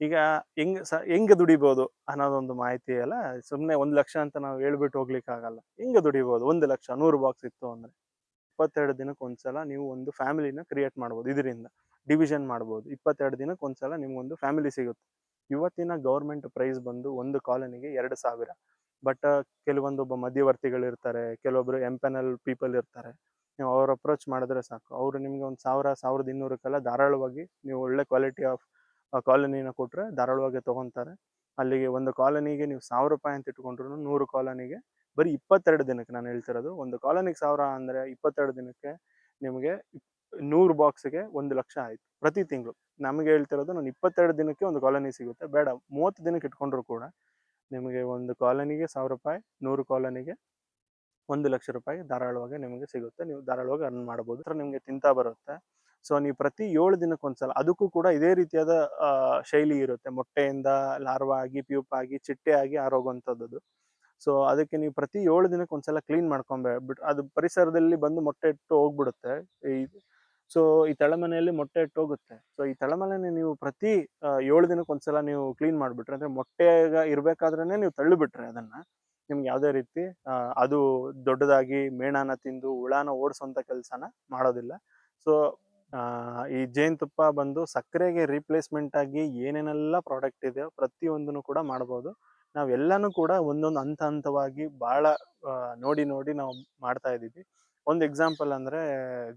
ಈಗ ಹೆಂಗ್ ಸ, ಹೆಂಗ್ ದುಡಿಬೋದು ಅನ್ನೋದೊಂದು ಮಾಹಿತಿ ಅಲ್ಲ ಸುಮ್ಮನೆ ಒಂದು ಲಕ್ಷ ಅಂತ ನಾವು ಹೇಳ್ಬಿಟ್ಟು ಹೋಗ್ಲಿಕ್ಕೆ ಆಗಲ್ಲ ಹೆಂಗ ದುಡಿಬೋದು? ಒಂದು ಲಕ್ಷ, ನೂರು ಬಾಕ್ಸ್ ಇತ್ತು ಅಂದ್ರೆ. ಇಪ್ಪತ್ತೆರಡು ದಿನಕ್ಕೆ ಒಂದ್ಸಲ ನೀವು ಒಂದು ಫ್ಯಾಮಿಲಿನ ಕ್ರಿಯೇಟ್ ಮಾಡ್ಬೋದು ಇದರಿಂದ. ಡಿವಿಷನ್ ಮಾಡ್ಬೋದು. ಇಪ್ಪತ್ತೆರಡು ದಿನಕ್ಕೆ ಒಂದ್ಸಲ ನಿಮ್ಗೊಂದು ಫ್ಯಾಮಿಲಿ ಸಿಗುತ್ತೆ. ಇವತ್ತಿನ ಗೌರ್ಮೆಂಟ್ ಪ್ರೈಸ್ ಬಂದು ಒಂದು ಕಾಲೋನಿಗೆ ಎರಡು ಸಾವಿರ. ಬಟ್ ಕೆಲವೊಂದು ಒಬ್ಬ ಮಧ್ಯವರ್ತಿಗಳು ಇರ್ತಾರೆ, ಕೆಲವೊಬ್ರು ಎಂಪೆನಲ್ ಪೀಪಲ್ ಇರ್ತಾರೆ. ನೀವು ಅವ್ರ ಅಪ್ರೋಚ್ ಮಾಡಿದ್ರೆ ಸಾಕು. ಅವರು ನಿಮ್ಗೆ ಒಂದು ಸಾವಿರ, ಸಾವಿರದ ಇನ್ನೂರಕ್ಕೆಲ್ಲ ಧಾರಾಳವಾಗಿ ನೀವು ಒಳ್ಳೆ ಕ್ವಾಲಿಟಿ ಆಫ್ ಕಾಲೋನಿನ ಕೊಟ್ರೆ ಧಾರಾಳವಾಗಿ ತಗೊಂತಾರೆ. ಅಲ್ಲಿಗೆ ಒಂದು ಕಾಲೋನಿಗೆ ನೀವು ಸಾವಿರ ರೂಪಾಯಿ ಅಂತ ಇಟ್ಕೊಂಡ್ರು ನೂರು ಕಾಲೋನಿಗೆ. ಬರೀ ಇಪ್ಪತ್ತೆರಡು ದಿನಕ್ಕೆ ನಾನು ಹೇಳ್ತಿರೋದು. ಒಂದು ಕಾಲೋನಿಗೆ ಸಾವಿರ ಅಂದರೆ ಇಪ್ಪತ್ತೆರಡು ದಿನಕ್ಕೆ ನಿಮಗೆ ನೂರು ಬಾಕ್ಸ್ಗೆ ಒಂದು ಲಕ್ಷ ಆಯಿತು ಪ್ರತಿ ತಿಂಗಳು. ನಮಗೆ ಹೇಳ್ತಿರೋದು ನಾನು ಇಪ್ಪತ್ತೆರಡು ದಿನಕ್ಕೆ ಒಂದು ಕಾಲೋನಿ ಸಿಗುತ್ತೆ. ಬೇಡ, ಮೂವತ್ತು ದಿನಕ್ಕೆ ಇಟ್ಕೊಂಡ್ರು ಕೂಡ ನಿಮಗೆ ಒಂದು ಕಾಲೋನಿಗೆ ಸಾವಿರ ರೂಪಾಯಿ, ನೂರು ಕಾಲೋನಿಗೆ ಒಂದು ಲಕ್ಷ ರೂಪಾಯಿ ಧಾರಾಳವಾಗಿ ನಿಮಗೆ ಸಿಗುತ್ತೆ. ನೀವು ಧಾರಾಳವಾಗಿ ಅರ್ನ್ ಮಾಡ್ಬೋದು. ನಿಮಗೆ ತಿಂತಾ ಬರುತ್ತೆ. ಸೊ ನೀವು ಪ್ರತಿ ಏಳು ದಿನಕ್ಕೆ ಒಂದ್ಸಲ, ಅದಕ್ಕೂ ಕೂಡ ಇದೇ ರೀತಿಯಾದ ಶೈಲಿ ಇರುತ್ತೆ. ಮೊಟ್ಟೆಯಿಂದ ಲಾರ್ವಾ ಆಗಿ, ಪ್ಯೂಪ್ ಆಗಿ, ಚಿಟ್ಟೆ ಆಗಿ ಆರೋಗುವಂಥದ್ದು ಸೊ ಅದಕ್ಕೆ ನೀವು ಪ್ರತಿ ಏಳು ದಿನಕ್ಕೆ ಒಂದ್ಸಲ ಕ್ಲೀನ್ ಮಾಡ್ಕೊಂಬಿಟ್ಟು ಅದು ಪರಿಸರದಲ್ಲಿ ಬಂದು ಮೊಟ್ಟೆ ಇಟ್ಟು ಹೋಗ್ಬಿಡುತ್ತೆ. ಈ, ಸೊ ಈ ತಳಮನೆಯಲ್ಲಿ ಮೊಟ್ಟೆ ಇಟ್ಟು ಹೋಗುತ್ತೆ. ಸೊ ಈ ತಳಮನೆ ನೀವು ಪ್ರತಿ ಏಳು ದಿನಕ್ಕೆ ಒಂದ್ಸಲ ನೀವು ಕ್ಲೀನ್ ಮಾಡಿಬಿಟ್ರೆ, ಅಂದರೆ ಮೊಟ್ಟೆಗ ಇರಬೇಕಾದ್ರೇ ನೀವು ತಳ್ಳಿಬಿಟ್ರೆ ಅದನ್ನ, ನಿಮ್ಗೆ ಯಾವುದೇ ರೀತಿ ಅದು ದೊಡ್ಡದಾಗಿ ಮೇಣನ ತಿಂದು, ಹುಳಾನ ಓಡಿಸೋಂಥ ಕೆಲಸನ ಮಾಡೋದಿಲ್ಲ. ಸೊ ಈ ಜೇನುತುಪ್ಪ ಬಂದು ಸಕ್ಕರೆಗೆ ರೀಪ್ಲೇಸ್ಮೆಂಟ್ ಆಗಿ ಏನೇನೆಲ್ಲ ಪ್ರಾಡಕ್ಟ್ ಇದೆಯೋ ಪ್ರತಿಯೊಂದನ್ನು ಕೂಡ ಮಾಡ್ಬೋದು. ನಾವೆಲ್ಲನೂ ಕೂಡ ಒಂದೊಂದು ಹಂತ ಹಂತವಾಗಿ ಭಾಳ ನೋಡಿ ನೋಡಿ ನಾವು ಮಾಡ್ತಾ ಇದ್ದೀವಿ. ಒಂದು ಎಕ್ಸಾಂಪಲ್ ಅಂದ್ರೆ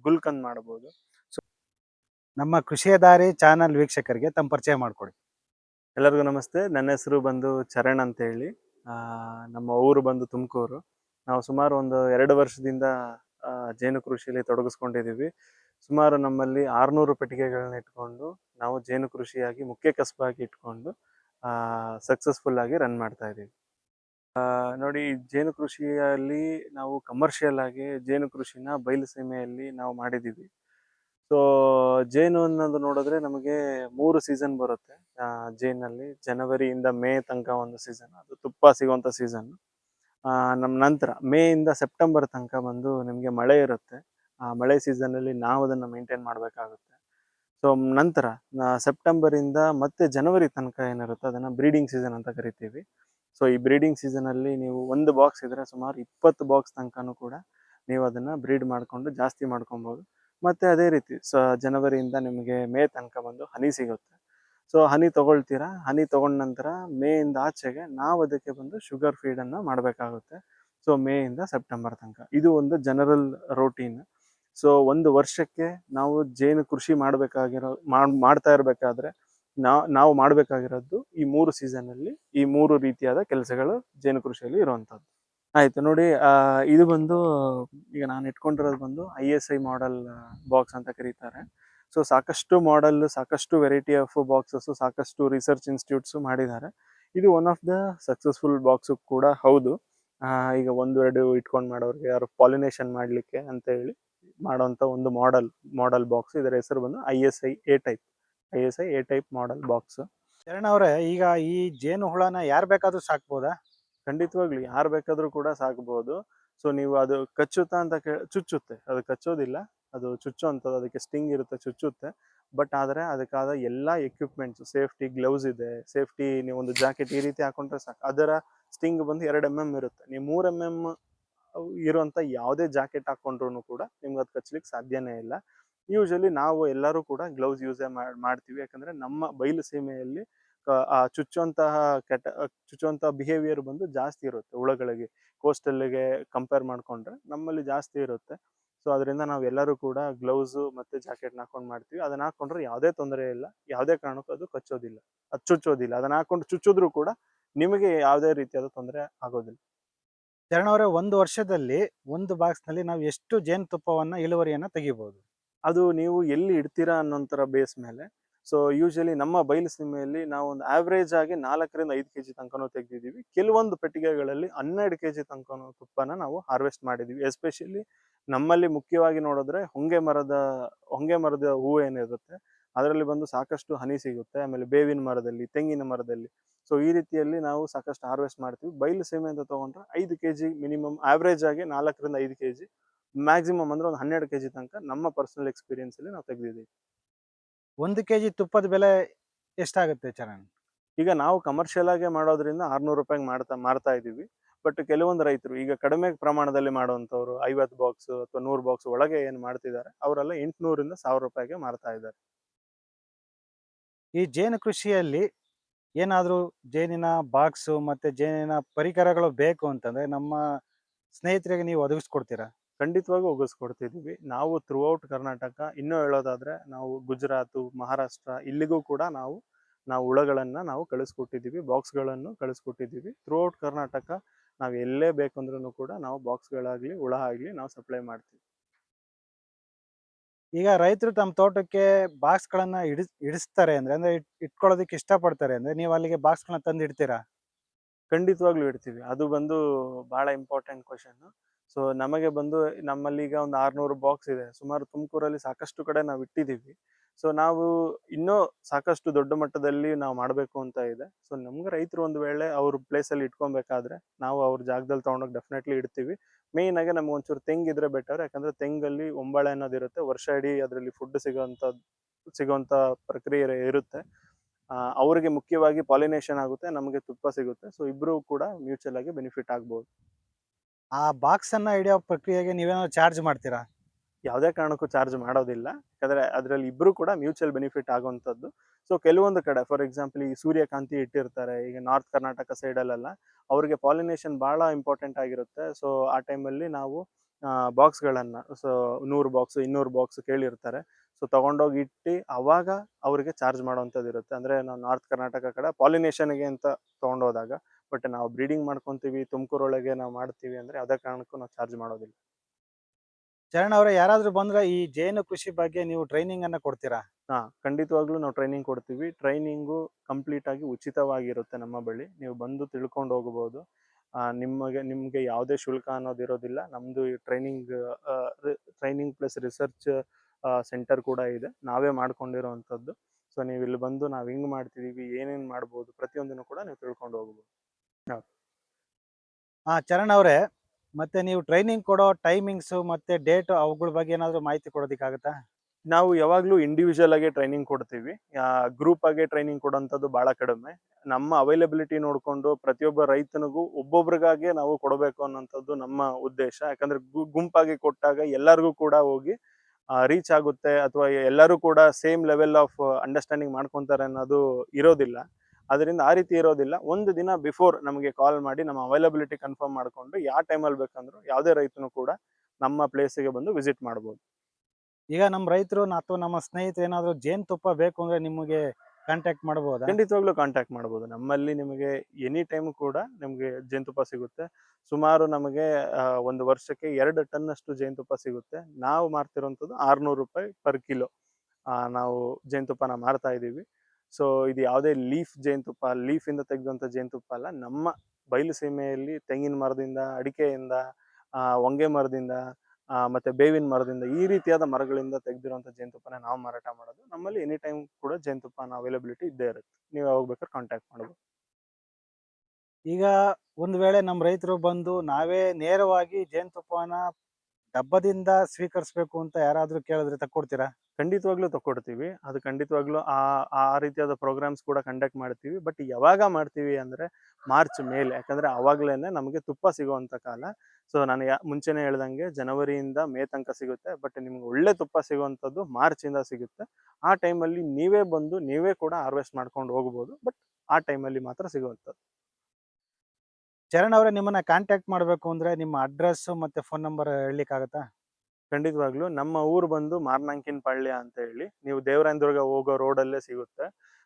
ಗುಲ್ಕಂದ್ ಮಾಡ್ಬೋದು. ನಮ್ಮ ಕೃಷಿಯ ದಾರಿ ಚಾನಲ್ ವೀಕ್ಷಕರಿಗೆ ತಮ್ಮ ಪರಿಚಯ ಮಾಡಿಕೊಡಿ. ಎಲ್ಲರಿಗೂ ನಮಸ್ತೆ. ನನ್ನ ಹೆಸರು ಬಂದು ಚರಣ್ ಅಂತ ಹೇಳಿ. ನಮ್ಮ ಊರು ಬಂದು ತುಮಕೂರು. ನಾವು ಸುಮಾರು ಒಂದು ಎರಡು ವರ್ಷದಿಂದ ಜೇನು ಕೃಷಿಯಲ್ಲಿ ತೊಡಗಿಸ್ಕೊಂಡಿದ್ದೀವಿ. ಸುಮಾರು ನಮ್ಮಲ್ಲಿ ಆರುನೂರು ಪೆಟ್ಟಿಗೆಗಳನ್ನ ಇಟ್ಕೊಂಡು ನಾವು ಜೇನು ಕೃಷಿಯಾಗಿ ಮುಖ್ಯ ಕಸಬಾಗಿ ಇಟ್ಕೊಂಡು ಸಕ್ಸಸ್ಫುಲ್ ಆಗಿ ರನ್ ಮಾಡ್ತಾ ಇದ್ದೀವಿ. ನೋಡಿ ಜೇನು ಕೃಷಿಯಲ್ಲಿ ನಾವು ಕಮರ್ಷಿಯಲ್ ಆಗಿ ಜೇನು ಕೃಷಿನ ಬಯಲು ಸೀಮೆಯಲ್ಲಿ ನಾವು ಮಾಡಿದ್ದೀವಿ. ಸೊ ಜೇನು ಅನ್ನೋದು ನೋಡಿದ್ರೆ ನಮಗೆ ಮೂರು ಸೀಸನ್ ಬರುತ್ತೆ. ಜೇನಲ್ಲಿ ಜನವರಿಯಿಂದ ಮೇ ತನಕ ಒಂದು ಸೀಸನ್ ಅದು ತುಪ್ಪ ಸಿಗುವಂಥ ಸೀಸನ್ ನಮ್ಮ ನಂತರ ಮೇ ಇಂದ ಸೆಪ್ಟೆಂಬರ್ ತನಕ ಬಂದು ನಿಮಗೆ ಮಳೆ ಇರುತ್ತೆ. ಮಳೆ ಸೀಸನಲ್ಲಿ ನಾವು ಅದನ್ನು ಮೇಂಟೈನ್ ಮಾಡಬೇಕಾಗುತ್ತೆ. ಸೊ ನಂತರ ಸೆಪ್ಟೆಂಬರಿಂದ ಮತ್ತೆ ಜನವರಿ ತನಕ ಏನಿರುತ್ತೆ ಅದನ್ನು ಬ್ರೀಡಿಂಗ್ ಸೀಸನ್ ಅಂತ ಕರಿತೀವಿ. ಸೊ ಈ ಬ್ರೀಡಿಂಗ್ ಸೀಸನಲ್ಲಿ ನೀವು ಒಂದು ಬಾಕ್ಸ್ ಇದ್ದರೆ ಸುಮಾರು ಇಪ್ಪತ್ತು ಬಾಕ್ಸ್ ತನಕನೂ ಕೂಡ ನೀವು ಅದನ್ನು ಬ್ರೀಡ್ ಮಾಡಿಕೊಂಡು ಜಾಸ್ತಿ ಮಾಡ್ಕೊಬೋದು. ಮತ್ತೆ ಅದೇ ರೀತಿ, ಸೊ ಜನವರಿಯಿಂದ ನಿಮಗೆ ಮೇ ತನಕ ಬಂದು ಹನಿ ಸಿಗುತ್ತೆ. ಸೊ ಹನಿ ತಗೊಳ್ತೀರಾ? ಹನಿ ತಗೊಂಡ ನಂತರ ಮೇಯಿಂದ ಆಚೆಗೆ ನಾವು ಅದಕ್ಕೆ ಬಂದು ಶುಗರ್ ಫೀಡನ್ನು ಮಾಡಬೇಕಾಗುತ್ತೆ. ಸೊ ಮೇಯಿಂದ ಸೆಪ್ಟೆಂಬರ್ ತನಕ. ಇದು ಒಂದು ಜನರಲ್ ರೋಟೀನ್ ಸೊ ಒಂದು ವರ್ಷಕ್ಕೆ ನಾವು ಜೇನು ಕೃಷಿ ಮಾಡಬೇಕಾಗಿರೋ ಮಾಡ್ತಾ ಇರಬೇಕಾದ್ರೆ ನಾವು ನಾವು ಮಾಡಬೇಕಾಗಿರೋದು ಈ ಮೂರು ಸೀಸನಲ್ಲಿ ಈ ಮೂರು ರೀತಿಯಾದ ಕೆಲಸಗಳು ಜೇನು ಕೃಷಿಯಲ್ಲಿ ಇರುವಂಥದ್ದು. ಆಯ್ತು ನೋಡಿ ಇದು ಬಂದು ಈಗ ನಾನು ಇಟ್ಕೊಂಡಿರೋದು ಬಂದು I S I model box ಅಂತ ಕರೀತಾರೆ. ಸೊ ಸಾಕಷ್ಟು ಮಾಡೆಲ್ ಸಾಕಷ್ಟು ವೆರೈಟಿ ಆಫ್ ಬಾಕ್ಸಸ್ ಸಾಕಷ್ಟು ರಿಸರ್ಚ್ ಇನ್ಸ್ಟಿಟ್ಯೂಟ್ಸ್ ಮಾಡಿದ್ದಾರೆ. ಇದು one of the successful box ಕೂಡ ಹೌದು. ಈಗ ಈಗ ಒಂದೆರಡು ಇಟ್ಕೊಂಡು ಮಾಡೋರಿಗೆ ಯಾರು ಪಾಲಿನೇಷನ್ ಮಾಡಲಿಕ್ಕೆ ಅಂತ ಹೇಳಿ ಮಾಡೋಂಥ ಒಂದು ಮಾಡೆಲ್ ಮಾಡೆಲ್ ಬಾಕ್ಸ್ ಇದರ ಹೆಸರು ಬಂದು I S I A type I S I A type model box Sharana ಅವರೇ ಈಗ ಈ ಜೇನು ಹುಳನ ಯಾರು ಬೇಕಾದರೂ ಸಾಕ್ಬೋದಾ? ಖಂಡಿತವಾಗ್ಲಿ ಯಾರು ಬೇಕಾದರೂ ಕೂಡ ಸಾಕ್ಬೋದು. ಸೊ ನೀವು ಅದು ಕಚ್ಚುತ್ತಾ ಅಂತ ಕೇ ಚುಚ್ಚುತ್ತೆ. ಅದು ಕಚ್ಚೋದಿಲ್ಲ. ಅದು ಚುಚ್ಚೋ ಅಂಥದ್ದು ಅದಕ್ಕೆ ಸ್ಟಿಂಗ್ ಇರುತ್ತೆ ಚುಚ್ಚುತ್ತೆ. ಬಟ್ ಆದರೆ ಅದಕ್ಕಾದ ಎಲ್ಲ ಎಕ್ವಿಪ್ಮೆಂಟ್ಸ್ ಸೇಫ್ಟಿ ಗ್ಲೌಸ್ ಇದೆ. ಸೇಫ್ಟಿ ನೀವು ಒಂದು ಜಾಕೆಟ್ ಈ ರೀತಿ ಹಾಕೊಂಡ್ರೆ ಸಾಕು. ಅದರ ಸ್ಟಿಂಗ್ ಬಂದು ಎರಡು ಎಂ ಎಂ ಇರುತ್ತೆ. ನೀವು ಮೂರು ಎಂ ಎಂ ಇರುವಂಥ ಯಾವುದೇ ಜಾಕೆಟ್ ಹಾಕೊಂಡ್ರು ಕೂಡ ನಿಮ್ಗೆ ಅದು ಕಚ್ಚಲಿಕ್ಕೆ ಸಾಧ್ಯನೇ ಇಲ್ಲ. ಯೂಶಲಿ ನಾವು ಎಲ್ಲರೂ ಕೂಡ ಗ್ಲೌಸ್ ಯೂಸೇ ಮಾಡ್ತೀವಿ. ಯಾಕಂದ್ರೆ ನಮ್ಮ ಬಯಲು ಸೀಮೆಯಲ್ಲಿ ಚುಚ್ಚುವಂತಹ ಕೆಟ ಚುಚ್ಚುವಂತಹ ಬಿಹೇವಿಯರ್ ಬಂದು ಜಾಸ್ತಿ ಇರುತ್ತೆ ಹುಳಗಳಿಗೆ. ಕೋಸ್ಟಲ್ಗೆ ಕಂಪೇರ್ ಮಾಡ್ಕೊಂಡ್ರೆ ನಮ್ಮಲ್ಲಿ ಜಾಸ್ತಿ ಇರುತ್ತೆ. ಸೊ ಅದರಿಂದ ನಾವು ಎಲ್ಲರೂ ಕೂಡ ಗ್ಲೌಸು ಮತ್ತೆ ಜಾಕೆಟ್ನ ಹಾಕೊಂಡು ಮಾಡ್ತೀವಿ. ಅದನ್ನ ಹಾಕೊಂಡ್ರೆ ಯಾವುದೇ ತೊಂದರೆ ಇಲ್ಲ. ಯಾವುದೇ ಕಾರಣಕ್ಕೂ ಅದು ಕಚ್ಚೋದಿಲ್ಲ. ಅದು ಚುಚ್ಚೋದಿಲ್ಲ. ಅದನ್ನ ಹಾಕೊಂಡು ಚುಚ್ಚಿದ್ರು ಕೂಡ ನಿಮಗೆ ಯಾವುದೇ ರೀತಿಯಾದ ತೊಂದರೆ ಆಗೋದಿಲ್ಲ. ಚರಣ್ ಅವರೇ ಒಂದು ವರ್ಷದಲ್ಲಿ ಒಂದು ಬಾಕ್ಸ್ನಲ್ಲಿ ನಾವು ಎಷ್ಟು ಜೇನುತುಪ್ಪವನ್ನ ಇಳುವರಿಯನ್ನ ತೆಗಿಬಹುದು ಅದು ನೀವು ಎಲ್ಲಿ ಇಡ್ತೀರಾ ಅನ್ನೋಂಥರ ಬೇಸ್ ಮೇಲೆ. ಸೊ ಯೂಶಲಿ ನಮ್ಮ ಬಯಲು ಸೀಮೆಯಲ್ಲಿ ನಾವು ಒಂದು ಆವ್ರೇಜ್ ಆಗಿ ನಾಲ್ಕರಿಂದ ಐದು ಕೆಜಿ ತನಕನೂ ತೆಗೆದಿದ್ದೀವಿ. ಕೆಲವೊಂದು ಪೆಟ್ಟಿಗೆಗಳಲ್ಲಿ ಹನ್ನೆರಡು ಕೆ ಜಿ ತನಕನೂ ತುಪ್ಪನ ನಾವು ಹಾರ್ವೆಸ್ಟ್ ಮಾಡಿದ್ದೀವಿ. ಎಸ್ಪೆಷಲಿ ನಮ್ಮಲ್ಲಿ ಮುಖ್ಯವಾಗಿ ನೋಡಿದ್ರೆ ಹೊಂಗೆ ಮರದ ಹೊಂಗೆ ಮರದ ಹೂವು ಏನಿರುತ್ತೆ, ಅದರಲ್ಲಿ ಬಂದು ಸಾಕಷ್ಟು ಹನಿ ಸಿಗುತ್ತೆ. ಆಮೇಲೆ ಬೇವಿನ ಮರದಲ್ಲಿ, ತೆಂಗಿನ ಮರದಲ್ಲಿ. ಸೊ ಈ ರೀತಿಯಲ್ಲಿ ನಾವು ಸಾಕಷ್ಟು ಹಾರ್ವೆಸ್ಟ್ ಮಾಡ್ತೀವಿ. ಬಯಲು ಸೀಮೆ ಅಂತ ತಗೊಂಡ್ರೆ ಐದು ಕೆ ಜಿ ಮಿನಿಮಮ್ ಆವ್ರೇಜ್ ಆಗಿ ನಾಲ್ಕರಿಂದ ಐದು ಕೆ ಜಿ ಮ್ಯಾಕ್ಸಿಮಮ್ ಅಂದ್ರೆ ಒಂದು ಹನ್ನೆರಡು ಕೆ ಜಿ ತನಕ ನಮ್ಮ ಪರ್ಸನಲ್ ಎಕ್ಸ್ಪೀರಿಯನ್ಸ್ ಅಲ್ಲಿ ನಾವು ತೆಗೆದಿದ್ದೀವಿ. ಒಂದು ಕೆಜಿ ತುಪ್ಪದ ಬೆಲೆ ಎಷ್ಟಾಗುತ್ತೆ ಚರಣ್? ಈಗ ನಾವು ಕಮರ್ಷಿಯಲ್ ಆಗಿ ಮಾಡೋದ್ರಿಂದ ಆರ್ನೂರು ರೂಪಾಯಿಗೆ ಮಾಡ್ತಾ ಮಾರ್ತಾ ಇದ್ದೀವಿ. ಬಟ್ ಕೆಲವೊಂದು ರೈತರು ಈಗ ಕಡಿಮೆ ಪ್ರಮಾಣದಲ್ಲಿ ಮಾಡುವಂಥವ್ರು ಐವತ್ತು ಬಾಕ್ಸ್ ಅಥವಾ ನೂರು ಬಾಕ್ಸ್ ಒಳಗೆ ಏನು ಮಾಡ್ತಿದ್ದಾರೆ ಅವರೆಲ್ಲ ಎಂಟುನೂರಿಂದ ಸಾವಿರ ರೂಪಾಯಿಗೆ ಮಾರ್ತಾ ಇದ್ದಾರೆ. ಈ ಜೇನು ಕೃಷಿಯಲ್ಲಿ ಏನಾದರೂ ಜೇನಿನ ಬಾಕ್ಸು ಮತ್ತು ಜೇನಿನ ಪರಿಕರಗಳು ಬೇಕು ಅಂತಂದರೆ ನಮ್ಮ ಸ್ನೇಹಿತರಿಗೆ ನೀವು ಒದಗಿಸ್ಕೊಡ್ತೀರಾ? ಖಂಡಿತವಾಗೂ ಒಗಿಸ್ಕೊಡ್ತಿದ್ದೀವಿ. ನಾವು ಥ್ರೂ ಔಟ್ ಕರ್ನಾಟಕ, ಇನ್ನೂ ಹೇಳೋದಾದ್ರೆ ನಾವು ಗುಜರಾತು, ಮಹಾರಾಷ್ಟ್ರ, ಇಲ್ಲಿಗೂ ಕೂಡ ನಾವು ನಾವು ಹುಳಗಳನ್ನು ನಾವು ಕಳಿಸ್ಕೊಟ್ಟಿದ್ದೀವಿ, ಬಾಕ್ಸ್ಗಳನ್ನು ಕಳಿಸ್ಕೊಟ್ಟಿದ್ದೀವಿ. ಥ್ರೂ ಔಟ್ ಕರ್ನಾಟಕ ನಾವು ಎಲ್ಲೇ ಬೇಕಂದ್ರೂ ಕೂಡ ನಾವು ಬಾಕ್ಸ್ಗಳಾಗಲಿ, ಹುಳ ಆಗಲಿ ನಾವು ಸಪ್ಲೈ ಮಾಡ್ತೀವಿ. ಈಗ ರೈತರು ತಮ್ಮ ತೋಟಕ್ಕೆ ಬಾಕ್ಸ್ಗಳನ್ನ ಹಿಡಿಸ್ ಇಡಿಸ್ತಾರೆ ಅಂದ್ರೆ, ಅಂದರೆ ಇಟ್ಕೊಳ್ಳೋದಕ್ಕೆ ಇಷ್ಟಪಡ್ತಾರೆ ಅಂದ್ರೆ ನೀವು ಅಲ್ಲಿಗೆ ಬಾಕ್ಸ್ಗಳನ್ನ ತಂದು ಇಡ್ತೀರಾ? ಖಂಡಿತವಾಗ್ಲೂ ಇಡ್ತೀವಿ. ಅದು ಬಂದು ಬಹಳ ಇಂಪಾರ್ಟೆಂಟ್ ಕ್ವಶನ್ ಸೊ, ನಮಗೆ ಬಂದು ನಮ್ಮಲ್ಲಿ ಈಗ ಒಂದು ಆರ್ನೂರು ಬಾಕ್ಸ್ ಇದೆ. ಸುಮಾರು ತುಮಕೂರಲ್ಲಿ ಸಾಕಷ್ಟು ಕಡೆ ನಾವು ಇಟ್ಟಿದ್ದೀವಿ ಸೊ ನಾವು ಇನ್ನೂ ಸಾಕಷ್ಟು ದೊಡ್ಡ ಮಟ್ಟದಲ್ಲಿ ನಾವು ಮಾಡಬೇಕು ಅಂತ ಇದೆ. ಸೊ ನಮ್ಗೆ ರೈತರು ಒಂದು ವೇಳೆ ಅವ್ರ ಪ್ಲೇಸಲ್ಲಿ ಇಟ್ಕೊಬೇಕಾದ್ರೆ ನಾವು ಅವ್ರ ಜಾಗದಲ್ಲಿ ತೊಗೊಂಡೋಗಿ ಡೆಫಿನೆಟ್ಲಿ ಇಡ್ತೀವಿ. ಮೇಯ್ನ್ ಆಗಿ ನಮ್ಗೆ ಒಂಚೂರು ತೆಂಗಿದ್ರೆ ಬೆಟರ್ ಯಾಕಂದ್ರೆ ತೆಂಗಲ್ಲಿ ಒಂಬಾಳೆ ಅನ್ನೋದಿರುತ್ತೆ ವರ್ಷ ಇಡೀ ಅದರಲ್ಲಿ ಫುಡ್ ಸಿಗೋಂಥ ಸಿಗೋಂಥ ಪ್ರಕ್ರಿಯೆ ಇರುತ್ತೆ. ಅವರಿಗೆ ಮುಖ್ಯವಾಗಿ ಪಾಲಿನೇಷನ್ ಆಗುತ್ತೆ, ನಮಗೆ ತುಪ್ಪ ಸಿಗುತ್ತೆ. ಸೊ ಇಬ್ರು ಕೂಡ ಮ್ಯೂಚುವಲ್ ಆಗಿ ಬೆನಿಫಿಟ್ ಆಗ್ಬೋದು. ಆ ಬಾಕ್ಸನ್ನು ಹಿಡಿಯೋ ಪ್ರಕ್ರಿಯೆಗೆ ನೀವೇನಾದ್ರು ಚಾರ್ಜ್ ಮಾಡ್ತೀರಾ? ಯಾವುದೇ ಕಾರಣಕ್ಕೂ ಚಾರ್ಜ್ ಮಾಡೋದಿಲ್ಲ. ಯಾಕಂದರೆ ಅದರಲ್ಲಿ ಇಬ್ಬರು ಕೂಡ ಮ್ಯೂಚುವಲ್ ಬೆನಿಫಿಟ್ ಆಗುವಂಥದ್ದು. ಸೊ, ಕೆಲವೊಂದು ಕಡೆ, ಫಾರ್ ಎಕ್ಸಾಂಪಲ್, ಈ ಸೂರ್ಯಕಾಂತಿ ಇಟ್ಟಿರ್ತಾರೆ, ಈಗ ನಾರ್ತ್ ಕರ್ನಾಟಕ ಸೈಡಲ್ಲೆಲ್ಲ, ಅವರಿಗೆ ಪಾಲಿನೇಷನ್ ಭಾಳ ಇಂಪಾರ್ಟೆಂಟ್ ಆಗಿರುತ್ತೆ. ಸೊ, ಆ ಟೈಮಲ್ಲಿ ನಾವು ಬಾಕ್ಸ್ಗಳನ್ನು, ಸೊ, ನೂರು ಬಾಕ್ಸ್, ಇನ್ನೂರು ಬಾಕ್ಸ್ ಕೇಳಿರ್ತಾರೆ. ಸೊ, ತಗೊಂಡೋಗಿ ಇಟ್ಟು ಅವಾಗ ಅವರಿಗೆ ಚಾರ್ಜ್ ಮಾಡೋವಂಥದ್ದು ಇರುತ್ತೆ ಅಂದರೆ ನಾವು ನಾರ್ತ್ ಕರ್ನಾಟಕ ಕಡೆ ಪಾಲಿನೇಷನ್ಗೆ ಅಂತ ತೊಗೊಂಡೋದಾಗ, ಬಟ್ ನಾವು ಬ್ರೀಡಿಂಗ್ ಮಾಡ್ಕೊತೀವಿ, ತುಮಕೂರೊಳಗೆ ನಾವು ಮಾಡ್ತೀವಿ, ಅಂದರೆ ಯಾವುದೇ ಕಾರಣಕ್ಕೂ ನಾವು ಚಾರ್ಜ್ ಮಾಡೋದಿಲ್ಲ. ಚರಣ್ ಅವರೇ ಯಾರಾದ್ರೂ ಬಂದ್ರೆ ಈ ಜೇನು ಕೃಷಿ ಬಗ್ಗೆ ನೀವು ಟ್ರೈನಿಂಗ್ ಅನ್ನ ಕೊಡ್ತೀರಾ? ಹಾ ಖಂಡಿತವಾಗ್ಲೂ ನಾವು ಟ್ರೈನಿಂಗ್ ಕೊಡ್ತೀವಿ. ಟ್ರೈನಿಂಗು ಕಂಪ್ಲೀಟ್ ಆಗಿ ಉಚಿತವಾಗಿರುತ್ತೆ ನಮ್ಮ ಬಳಿ. ನೀವು ಬಂದು ತಿಳ್ಕೊಂಡು ಹೋಗಬಹುದು ನಿಮಗೆ ನಿಮಗೆ ಯಾವುದೇ ಶುಲ್ಕ ಅನ್ನೋದು ಇರೋದಿಲ್ಲ. ನಮ್ಮದು training training plus research centre ಕೂಡ ಇದೆ. ನಾವೇ ಮಾಡ್ಕೊಂಡಿರೋವಂಥದ್ದು ಸೊ ನೀವು ಇಲ್ಲಿ ಬಂದು ನಾವು ಹಿಂಗೆ ಮಾಡ್ತಿದ್ದೀವಿ ಏನೇನು ಮಾಡ್ಬೋದು ಪ್ರತಿಯೊಂದನ್ನು ಕೂಡ ನೀವು ತಿಳ್ಕೊಂಡು ಹೋಗ್ಬೋದು. ಹಾಂ ಚರಣ್ ಅವರೇ ಮತ್ತೆ ನೀವು ಟ್ರೈನಿಂಗ್ ಕೊಡೋ ಟೈಮಿಂಗ್ಸ್ ಮತ್ತೆ ಡೇಟ್ ಅವುಗಳ ಬಗ್ಗೆ ಏನಾದರೂ ಮಾಹಿತಿ ಕೊಡೋದಕ್ಕಾಗತ್ತಾ? ನಾವು ಯಾವಾಗಲೂ ಇಂಡಿವಿಜುವಲ್ ಆಗಿ ಟ್ರೈನಿಂಗ್ ಕೊಡ್ತೀವಿ. ಗ್ರೂಪ್ ಆಗಿ ಟ್ರೈನಿಂಗ್ ಕೊಡೋಂಥದ್ದು ಭಾಳ ಕಡಿಮೆ. ನಮ್ಮ ಅವೈಲಬಿಲಿಟಿ ನೋಡಿಕೊಂಡು ಪ್ರತಿಯೊಬ್ಬ ರೈತನಿಗೂ ಒಬ್ಬೊಬ್ರಿಗಾಗೆ ನಾವು ಕೊಡಬೇಕು ಅನ್ನೋಂಥದ್ದು ನಮ್ಮ ಉದ್ದೇಶ. ಯಾಕಂದ್ರೆ ಗುಂಪಾಗಿ ಕೊಟ್ಟಾಗ ಎಲ್ಲರಿಗೂ ಕೂಡ ಹೋಗಿ ರೀಚ್ ಆಗುತ್ತೆ. ಅಥವಾ ಎಲ್ಲರೂ ಕೂಡ ಸೇಮ್ ಲೆವೆಲ್ ಆಫ್ ಅಂಡರ್ಸ್ಟ್ಯಾಂಡಿಂಗ್ ಮಾಡ್ಕೊತಾರೆ ಅನ್ನೋದು ಇರೋದಿಲ್ಲ. ಅದರಿಂದ ಆ ರೀತಿ ಇರೋದಿಲ್ಲ. ಒಂದು ದಿನ ಬಿಫೋರ್ ನಮಗೆ ಕಾಲ್ ಮಾಡಿ ನಮ್ಮ ಅವೈಲಬಿಲಿಟಿ ಕನ್ಫರ್ಮ್ ಮಾಡಿಕೊಂಡು ಯಾವ ಟೈಮಲ್ಲಿ ಬೇಕಂದ್ರು ಯಾವುದೇ ರೈತನು ಕೂಡ ನಮ್ಮ ಪ್ಲೇಸಿಗೆ ಬಂದು ವಿಸಿಟ್ ಮಾಡ್ಬೋದು. ಈಗ ನಮ್ಮ ರೈತರು ಅಥವಾ ನಮ್ಮ ಸ್ನೇಹಿತರು ಏನಾದರೂ ಜೇನುತುಪ್ಪ ಬೇಕು ಅಂದರೆ ನಿಮಗೆ ಕಾಂಟ್ಯಾಕ್ಟ್ ಮಾಡ್ಬೋದು? ಖಂಡಿತವಾಗ್ಲೂ ಕಾಂಟ್ಯಾಕ್ಟ್ ಮಾಡ್ಬೋದು. ನಮ್ಮಲ್ಲಿ ನಿಮಗೆ ಎನಿ ಟೈಮ್ ಕೂಡ ನಿಮಗೆ ಜೇನುತುಪ್ಪ ಸಿಗುತ್ತೆ. ಸುಮಾರು ನಮಗೆ ಒಂದು ವರ್ಷಕ್ಕೆ ಎರಡು ಟನ್ ಅಷ್ಟು ಜೇನುತುಪ್ಪ ಸಿಗುತ್ತೆ. ನಾವು ಮಾರ್ತಿರೋಂಥದ್ದು ಆರ್ನೂರು ರೂಪಾಯಿ ಪರ್ ಕಿಲೋ ನಾವು ಜೇನುತುಪ್ಪನ ಮಾರ್ತಾ ಇದ್ದೀವಿ. ಸೊ, ಇದು ಯಾವುದೇ ಲೀಫ್ ಜೇನುತುಪ್ಪ, ಲೀಫಿಂದ ತೆಗೆದಂಥ ಜೇನುತುಪ್ಪ ಅಲ್ಲ, ನಮ್ಮ ಬಯಲು ಸೀಮೆಯಲ್ಲಿ ತೆಂಗಿನ ಮರದಿಂದ, ಅಡಿಕೆಯಿಂದ ಹೊಂಗೆ ಮರದಿಂದ ಮತ್ತೆ ಬೇವಿನ ಮರದಿಂದ ಈ ರೀತಿಯಾದ ಮರಗಳಿಂದ ತೆಗೆದಿರುವಂಥ ಜೇನುತುಪ್ಪನ ನಾವು ಮಾರಾಟ ಮಾಡೋದು. ನಮ್ಮಲ್ಲಿ ಎನಿ ಟೈಮ್ ಕೂಡ ಜೇನುತುಪ್ಪನ ಅವೈಲಬಿಲಿಟಿ ಇದ್ದೇ ಇರುತ್ತೆ. ನೀವು ಯಾವಾಗ ಬೇಕಾದ್ರೆ ಕಾಂಟ್ಯಾಕ್ಟ್ ಮಾಡ್ಬೋದು. ಈಗ ಒಂದು ವೇಳೆ ನಮ್ಮ ರೈತರು ಬಂದು ನಾವೇ ನೇರವಾಗಿ ಜೇನುತುಪ್ಪನ ಡಬ್ಬದಿಂದ ಸ್ವೀಕರಿಸಬೇಕು ಅಂತ ಯಾರಾದರೂ ಕೇಳಿದ್ರೆ ತಕ್ಕೊಡ್ತೀರಾ? ಖಂಡಿತವಾಗ್ಲೂ ತಕ್ಕೊಡ್ತೀವಿ. ಅದು ಖಂಡಿತವಾಗ್ಲೂ ಆ ಆ ರೀತಿಯಾದ ಪ್ರೋಗ್ರಾಮ್ಸ್ ಕೂಡ ಕಂಡಕ್ಟ್ ಮಾಡ್ತೀವಿ. ಬಟ್ ಯಾವಾಗ ಮಾಡ್ತೀವಿ ಅಂದರೆ ಮಾರ್ಚ್ ಮೇಲೆ. ಯಾಕಂದರೆ ಅವಾಗಲೇ ನಮಗೆ ತುಪ್ಪ ಸಿಗುವಂಥ ಕಾಲ. ಸೊ ನಾನು ಯಾ, ಮುಂಚೆನೇ ಹೇಳ್ದಂಗೆ ಜನವರಿಯಿಂದ ಮೇ ತನಕ ಸಿಗುತ್ತೆ. ಬಟ್ ನಿಮ್ಗೆ ಒಳ್ಳೆ ತುಪ್ಪ ಸಿಗುವಂಥದ್ದು ಮಾರ್ಚಿಂದ ಸಿಗುತ್ತೆ. ಆ ಟೈಮಲ್ಲಿ ನೀವೇ ಬಂದು ನೀವೇ ಕೂಡ ಹಾರ್ವೆಸ್ಟ್ ಮಾಡ್ಕೊಂಡು ಹೋಗ್ಬೋದು. ಬಟ್ ಆ ಟೈಮಲ್ಲಿ ಮಾತ್ರ ಸಿಗುವಂಥದ್ದು. ಚರಣ್ ಅವರೇ ನಿಮ್ಮನ್ನ ಕಾಂಟ್ಯಾಕ್ಟ್ ಮಾಡಬೇಕು ಅಂದ್ರೆ ನಿಮ್ಮ ಅಡ್ರೆಸ್ ಮತ್ತೆ ಫೋನ್ ನಂಬರ್ ಹೇಳಲಿಕ್ಕಾಗತ್ತಾ? ಖಂಡಿತವಾಗ್ಲೂ. ನಮ್ಮ ಊರು ಬಂದು ಮಾರ್ನಂಕಿನ ಪಳ್ಳಿಯ ಅಂತ ಹೇಳಿ, ನೀವು ದೇವರಾಯನದುರ್ಗ ಹೋಗೋ ರೋಡ್ ಅಲ್ಲೇ ಸಿಗುತ್ತೆ.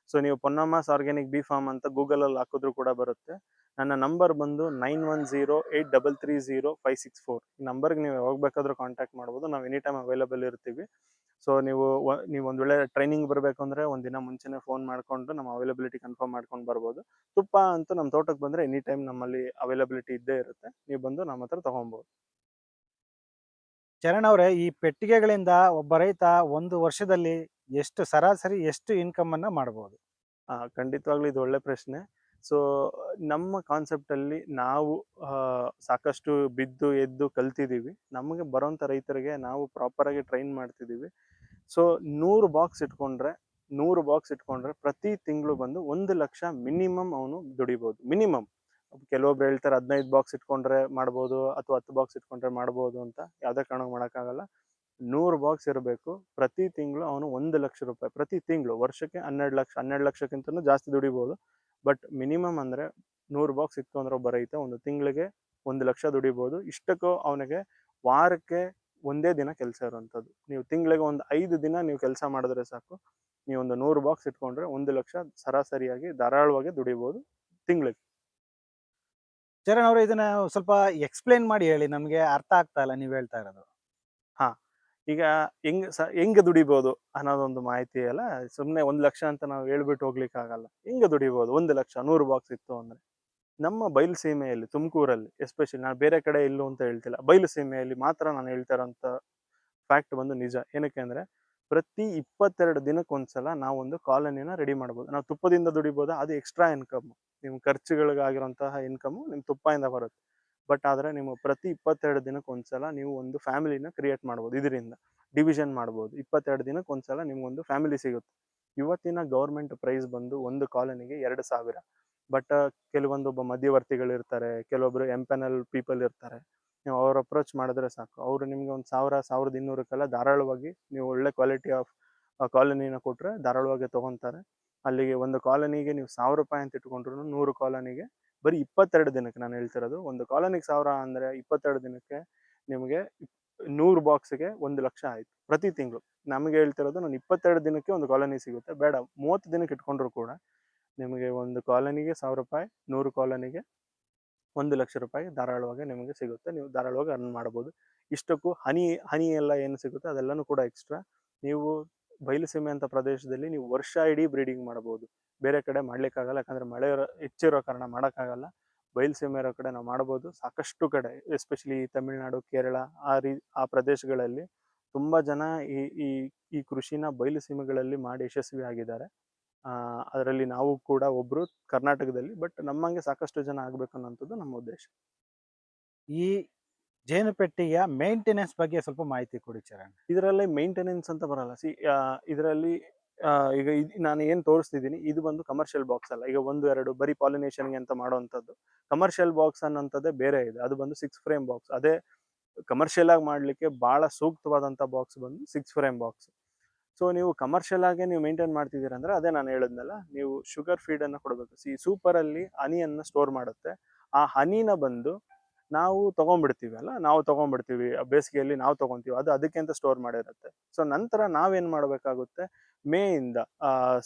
ಸೊ ನೀವು ಪೊನ್ನಮ್ಮಸ್ ಆರ್ಗ್ಯಾನಿಕ್ ಬಿ ಫಾರ್ಮ್ ಅಂತ ಗೂಗಲ್ ಅಲ್ಲಿ ಹಾಕಿದ್ರು ಕೂಡ ಬರುತ್ತೆ. ನನ್ನ ನಂಬರ್ ಬಂದು nine one zero eight double three zero five six four. ನಂಬರ್ಗೆ ನೀವು ಯಾವಾಗ ಬೇಕಾದ್ರೂ ಕಾಂಟ್ಯಾಕ್ಟ್ ಮಾಡ್ಬೋದು. ನಾವು ಎನಿ ಟೈಮ್ ಅವೈಲೇಬಲ್ ಇರ್ತೀವಿ. ಸೊ ನೀವು ನೀವು ಒಂದು ವೇಳೆ ಟ್ರೈನಿಂಗ್ ಬರಬೇಕು ಅಂದ್ರೆ ಒಂದು ದಿನ ಮುಂಚೆನೇ ಫೋನ್ ಮಾಡ್ಕೊಂಡು ನಮ್ಮ ಅವೈಲಬಿಲಿಟಿ ಕನ್ಫರ್ಮ್ ಮಾಡ್ಕೊಂಡು ಬರ್ಬೋದು. ತುಪ್ಪ ಅಂತೂ ನಮ್ಮ ತೋಟಕ್ಕೆ ಬಂದ್ರೆ ಎನಿ ಟೈಮ್ ನಮ್ಮಲ್ಲಿ ಅವೈಲಬಿಲಿಟಿ ಇದ್ದೇ ಇರುತ್ತೆ. ನೀವು ಬಂದು ನಮ್ಮ ಹತ್ರ ತೊಗೊಬೋದು. ಚರಣ್ ಅವರೇ ಈ ಪೆಟ್ಟಿಗೆಗಳಿಂದ ಒಬ್ಬ ರೈತ ಒಂದು ವರ್ಷದಲ್ಲಿ ಎಷ್ಟು ಸರಾಸರಿ ಎಷ್ಟು ಇನ್ಕಮನ್ನು ಮಾಡ್ಬೋದು? ಆ, ಖಂಡಿತವಾಗ್ಲೂ ಇದು ಒಳ್ಳೆ ಪ್ರಶ್ನೆ. ಸೊ ನಮ್ಮ ಕಾನ್ಸೆಪ್ಟಲ್ಲಿ ನಾವು ಸಾಕಷ್ಟು ಬಿದ್ದು ಎದ್ದು ಕಲ್ತಿದ್ದೀವಿ. ನಮಗೆ ಬರೋಂಥ ರೈತರಿಗೆ ನಾವು ಪ್ರಾಪರಾಗಿ ಟ್ರೈನ್ ಮಾಡ್ತಿದ್ದೀವಿ. ಸೊ ನೂರು ಬಾಕ್ಸ್ ಇಟ್ಕೊಂಡ್ರೆ, ನೂರು ಬಾಕ್ಸ್ ಇಟ್ಕೊಂಡ್ರೆ ಪ್ರತಿ ತಿಂಗಳು ಬಂದು ಒಂದು ಲಕ್ಷ ಮಿನಿಮಮ್ ಅವನು ದುಡಿಬೋದು. ಮಿನಿಮಮ್ ಕೆಲವೊಬ್ರು ಹೇಳ್ತಾರೆ ಹದಿನೈದು ಬಾಕ್ಸ್ ಇಟ್ಕೊಂಡ್ರೆ ಮಾಡ್ಬೋದು ಅಥವಾ ಹತ್ತು ಬಾಕ್ಸ್ ಇಟ್ಕೊಂಡ್ರೆ ಮಾಡ್ಬೋದು ಅಂತ. ಯಾವುದೇ ಕಾರಣಕ್ಕೆ ಮಾಡೋಕ್ಕಾಗಲ್ಲ. ನೂರು ಬಾಕ್ಸ್ ಇರಬೇಕು. ಪ್ರತಿ ತಿಂಗಳು ಅವನು ಒಂದು ಲಕ್ಷ ರೂಪಾಯಿ, ಪ್ರತಿ ತಿಂಗಳು, ವರ್ಷಕ್ಕೆ ಹನ್ನೆರಡು ಲಕ್ಷ, ಹನ್ನೆರಡು ಲಕ್ಷಕ್ಕಿಂತ ಜಾಸ್ತಿ ದುಡಿಬೋದು. ಬಟ್ ಮಿನಿಮಮ್ ಅಂದರೆ ನೂರು ಬಾಕ್ಸ್ ಇಟ್ಕೊಂಡ್ರೆ ಒಬ್ಬ ಒಂದು ತಿಂಗಳಿಗೆ ಒಂದು ಲಕ್ಷ ದುಡಿಬೋದು. ಇಷ್ಟಕ್ಕೂ ಅವನಿಗೆ ವಾರಕ್ಕೆ ಒಂದೇ ದಿನ ಕೆಲಸ ಇರುವಂಥದ್ದು. ನೀವು ತಿಂಗಳಿಗೆ ಒಂದು ಐದು ದಿನ ನೀವು ಕೆಲಸ ಮಾಡಿದ್ರೆ ಸಾಕು. ನೀವು ಒಂದು ನೂರು ಬಾಕ್ಸ್ ಇಟ್ಕೊಂಡ್ರೆ ಒಂದು ಲಕ್ಷ ಸರಾಸರಿಯಾಗಿ ಧಾರಾಳವಾಗಿ ದುಡಿಬೋದು ತಿಂಗಳಿಗೆ. ಚರಣ್ ಅವರು ಇದನ್ನ ಸ್ವಲ್ಪ ಎಕ್ಸ್ಪ್ಲೇನ್ ಮಾಡಿ ಹೇಳಿ. ನಮ್ಗೆ ಅರ್ಥ ಆಗ್ತಾ ಇಲ್ಲ ನೀವ್ ಹೇಳ್ತಾ ಇರೋದು. ಹಾ ಈಗ ಹೆಂಗ್ ಸ ಹೆಂಗ್ ದುಡಿಬೋದು ಅನ್ನೋದೊಂದು ಮಾಹಿತಿ ಅಲ್ಲ. ಸುಮ್ಮನೆ ಒಂದ್ ಲಕ್ಷ ಅಂತ ನಾವು ಹೇಳ್ಬಿಟ್ಟು ಹೋಗ್ಲಿಕ್ಕೆ ಆಗಲ್ಲ ಹೆಂಗ್ ದುಡಿಬೋದು? ಒಂದ್ ಲಕ್ಷ ನೂರು ಬಾಕ್ಸ್ ಇತ್ತು ಅಂದ್ರೆ. ನಮ್ಮ ಬಯಲು ಸೀಮೆಯಲ್ಲಿ, ತುಮಕೂರಲ್ಲಿ ಎಸ್ಪೆಷಲಿ ನಾನು ಬೇರೆ ಕಡೆ ಇಲ್ಲೂ ಅಂತ ಹೇಳ್ತಿಲ್ಲ. ಬಯಲು ಸೀಮೆಯಲ್ಲಿ ಮಾತ್ರ ನಾನು ಹೇಳ್ತಾ ಇರೋಂಥ ಫ್ಯಾಕ್ಟ್ ಬಂದು ನಿಜ. ಏನಕ್ಕೆ ಅಂದ್ರೆ, ಪ್ರತಿ ಇಪ್ಪತ್ತೆರಡು ದಿನಕ್ಕೊಂದ್ಸಲ ನಾವೊಂದು ಕಾಲೋನಿನ ರೆಡಿ ಮಾಡ್ಬೋದು. ನಾವು ತುಪ್ಪದಿಂದ ದುಡಿಬೋದು, ಅದು ಎಕ್ಸ್ಟ್ರಾ ಇನ್ಕಮ್ ನಿಮ್ಮ ಖರ್ಚುಗಳಿಗಾಗಿರೋಂತಹ ಇನ್ಕಮ್ ನಿಮ್ಮ ತುಪ್ಪದಿಂದ ಬರುತ್ತೆ. ಬಟ್ ಆದರೆ ನಿಮ್ಮ ಪ್ರತಿ ಇಪ್ಪತ್ತೆರಡು ದಿನಕ್ಕೆ ಒಂದ್ಸಲ ನೀವು ಒಂದು ಫ್ಯಾಮಿಲಿನ ಕ್ರಿಯೇಟ್ ಮಾಡ್ಬೋದು. ಇದರಿಂದ ಡಿವಿಷನ್ ಮಾಡ್ಬೋದು. ಇಪ್ಪತ್ತೆರಡು ದಿನಕ್ಕೆ ಒಂದ್ಸಲ ನಿಮ್ಗೊಂದು ಫ್ಯಾಮಿಲಿ ಸಿಗುತ್ತೆ. ಇವತ್ತಿನ ಗೌರ್ಮೆಂಟ್ ಪ್ರೈಸ್ ಬಂದು ಒಂದು ಕಾಲನಿಗೆ ಎರಡು ಸಾವಿರ. ಬಟ್ ಕೆಲವೊಂದು ಒಬ್ಬ ಮಧ್ಯವರ್ತಿಗಳು ಇರ್ತಾರೆ, ಕೆಲವೊಬ್ರು ಎಲ್ ಪೀಪಲ್ ಇರ್ತಾರೆ. ನೀವು ಅವ್ರ ಅಪ್ರೋಚ್ ಮಾಡಿದ್ರೆ ಸಾಕು. ಅವರು ನಿಮ್ಗೆ ಒಂದು ಸಾವಿರ, ಸಾವಿರದ ಇನ್ನೂರಕ್ಕೆಲ್ಲ ಧಾರಾಳವಾಗಿ ನೀವು ಒಳ್ಳೆ ಕ್ವಾಲಿಟಿ ಆಫ್ ಕಾಲೋನಿನ ಕೊಟ್ಟರೆ ಧಾರಾಳವಾಗಿ ತೊಗೊತಾರೆ. ಅಲ್ಲಿಗೆ ಒಂದು ಕಾಲೋನಿಗೆ ನೀವು ಸಾವಿರ ರೂಪಾಯಿ ಅಂತ ಇಟ್ಕೊಂಡ್ರು ನೂರು ಕಾಲೋನಿಗೆ ಬರೀ ಇಪ್ಪತ್ತೆರಡು ದಿನಕ್ಕೆ ನಾನು ಹೇಳ್ತಿರೋದು. ಒಂದು ಕಾಲೋನಿಗೆ ಸಾವಿರ ಅಂದರೆ ಇಪ್ಪತ್ತೆರಡು ದಿನಕ್ಕೆ ನಿಮಗೆ ನೂರು ಬಾಕ್ಸ್ಗೆ ಒಂದು ಲಕ್ಷ ಆಯಿತು ಪ್ರತಿ ತಿಂಗಳು. ನಮಗೆ ಹೇಳ್ತಿರೋದು ನಾನು ಇಪ್ಪತ್ತೆರಡು ದಿನಕ್ಕೆ ಒಂದು ಕಾಲೋನಿ ಸಿಗುತ್ತೆ. ಬೇಡ, ಮೂವತ್ತು ದಿನಕ್ಕೆ ಇಟ್ಕೊಂಡ್ರು ಕೂಡ ನಿಮಗೆ ಒಂದು ಕಾಲನಿಗೆ ಸಾವಿರ ರೂಪಾಯಿ, ನೂರು ಕಾಲನಿಗೆ ಒಂದು ಲಕ್ಷ ರೂಪಾಯಿ ಧಾರಾಳವಾಗಿ ನಿಮಗೆ ಸಿಗುತ್ತೆ. ನೀವು ಧಾರಾಳವಾಗಿ ಅರ್ನ್ ಮಾಡ್ಬೋದು. ಇಷ್ಟಕ್ಕೂ ಹನಿ ಹನಿ ಎಲ್ಲ ಏನು ಸಿಗುತ್ತೆ ಅದೆಲ್ಲನೂ ಕೂಡ ಎಕ್ಸ್ಟ್ರಾ ನೀವು ಬಯಲುಸೀಮೆ ಅಂತ ಪ್ರದೇಶದಲ್ಲಿ ನೀವು ವರ್ಷ ಇಡೀ ಬ್ರೀಡಿಂಗ್ ಮಾಡ್ಬೋದು. ಬೇರೆ ಕಡೆ ಮಾಡ್ಲಿಕ್ಕಾಗಲ್ಲ, ಯಾಕಂದ್ರೆ ಮಳೆ ಹೆಚ್ಚಿರೋ ಕಾರಣ ಮಾಡೋಕ್ಕಾಗಲ್ಲ. ಬಯಲುಸೀಮೆ ಇರೋ ಕಡೆ ನಾವು ಮಾಡ್ಬೋದು. ಸಾಕಷ್ಟು ಕಡೆ ಎಸ್ಪೆಷಲಿ ತಮಿಳುನಾಡು, ಕೇರಳ, ಆ ರೀ, ಆ ಪ್ರದೇಶಗಳಲ್ಲಿ ತುಂಬ ಜನ ಈ ಈ ಈ ಕೃಷಿನ ಬಯಲುಸೀಮೆಗಳಲ್ಲಿ ಮಾಡಿ ಯಶಸ್ವಿ ಆಗಿದ್ದಾರೆ ಅದರಲ್ಲಿ ನಾವು ಕೂಡ ಒಬ್ರು ಕರ್ನಾಟಕದಲ್ಲಿ, ಬಟ್ ನಮ್ಮಂಗೆ ಸಾಕಷ್ಟು ಜನ ಆಗ್ಬೇಕು ಅನ್ನೋಂಥದ್ದು ನಮ್ಮ ಉದ್ದೇಶ. ಈ ಜೇನು ಪೆಟ್ಟಿಗೆಯ ಮೇಂಟೆನೆನ್ಸ್ ಬಗ್ಗೆ ಸ್ವಲ್ಪ ಮಾಹಿತಿ ಕೊಡಿ ಚರಣ್. ಇದರಲ್ಲಿ ಮೇಂಟೆನೆನ್ಸ್ ಅಂತ ಬರಲ್ಲ. ಸಿ ಇದರಲ್ಲಿ ಈಗ ನಾನು ಏನು ತೋರಿಸ್ತಿದ್ದೀನಿ, ಇದು ಬಂದು ಕಮರ್ಷಿಯಲ್ ಬಾಕ್ಸ್ ಅಲ್ಲ. ಈಗ ಒಂದು, ಎರಡು ಬರೀ ಪಾಲಿನೇಷನ್ಗೆ ಅಂತ ಮಾಡುವಂಥದ್ದು ಕಮರ್ಷಿಯಲ್ ಬಾಕ್ಸ್ ಅನ್ನೋಂಥದ್ದೇ ಬೇರೆ ಇದೆ. ಅದು ಬಂದು ಸಿಕ್ಸ್ ಫ್ರೇಮ್ ಬಾಕ್ಸ್ ಅದೇ ಕಮರ್ಷಿಯಲ್ ಆಗಿ ಮಾಡಲಿಕ್ಕೆ ಭಾಳ ಸೂಕ್ತವಾದಂಥ ಬಾಕ್ಸ್ ಬಂದು ಸಿಕ್ಸ್ ಫ್ರೇಮ್ ಬಾಕ್ಸ್ ಸೊ ನೀವು ಕಮರ್ಷಿಯಲ್ ಆಗಿ ನೀವು ಮೇಂಟೈನ್ ಮಾಡ್ತಿದ್ದೀರಂದ್ರೆ ಅದೇ ನಾನು ಹೇಳಿದ್ನಲ್ಲ, ನೀವು ಶುಗರ್ ಫೀಡ್ ಅನ್ನ ಕೊಡಬೇಕು. ಈ ಸೂಪರ್ ಅಲ್ಲಿ ಹನಿಯನ್ನ ಸ್ಟೋರ್ ಮಾಡುತ್ತೆ. ಆ ಹನಿನ ಬಂದು ನಾವು ತಗೊಂಡ್ಬಿಡ್ತೀವಿ ಅಲ್ಲ? ನಾವು ಆ ಬೇಸಿಗೆಯಲ್ಲಿ ನಾವು ತಗೊಂತೀವಿ. ಅದು ಅದಕ್ಕೆ ಅಂತ ಸ್ಟೋರ್ ಮಾಡಿರುತ್ತೆ. ಸೊ ನಂತರ ನಾವೇನು ಮಾಡಬೇಕಾಗುತ್ತೆ? ಮೇ ಇಂದ